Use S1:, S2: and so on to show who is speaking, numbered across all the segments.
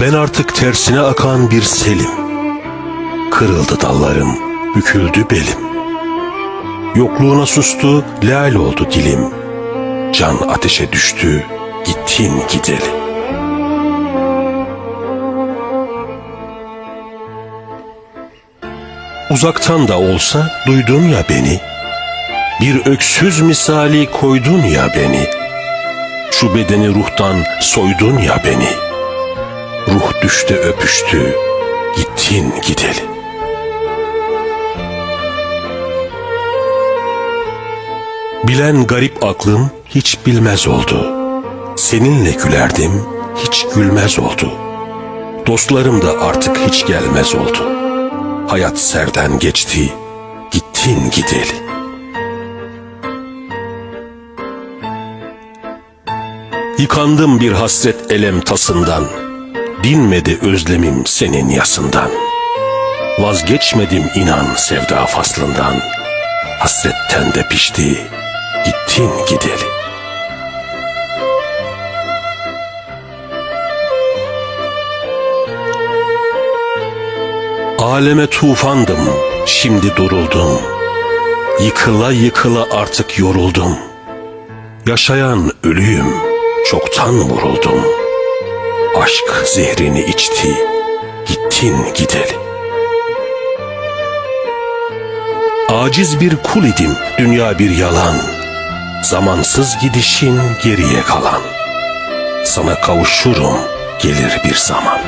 S1: Ben artık tersine akan bir selim. Kırıldı dallarım, büküldü belim. Yokluğuna sustu, lal oldu dilim. Can ateşe düştü, gittin gideli. Uzaktan da olsa duydun ya beni. Bir öksüz misali koydun ya beni. Şu bedeni ruhtan soydun ya beni. Ruh düştü öpüştü, gittin gideli. Bilen garip aklım hiç bilmez oldu. Seninle gülerdim, hiç gülmez oldu. Dostlarım da artık hiç gelmez oldu. Hayat serden geçti, gittin gideli. Yıkandım bir hasret elem tasından, dinmedi özlemim senin yasından. Vazgeçmedim inan sevda faslından, hasretten de pişti, gittin gideli. Aleme tufandım, şimdi duruldum. Yıkıla yıkıla artık yoruldum. Yaşayan ölüyüm, çoktan vuruldum. Aşk zehrini içti, gittin gideli. Aciz bir kul idim, dünya bir yalan. Zamansız gidişin geriye kalan. Sana kavuşurum, gelir bir zaman.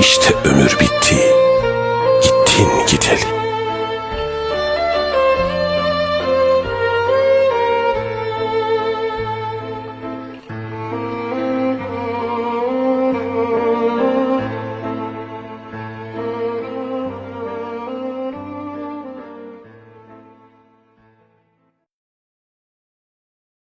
S1: İşte ömür bitti, gittin gideli.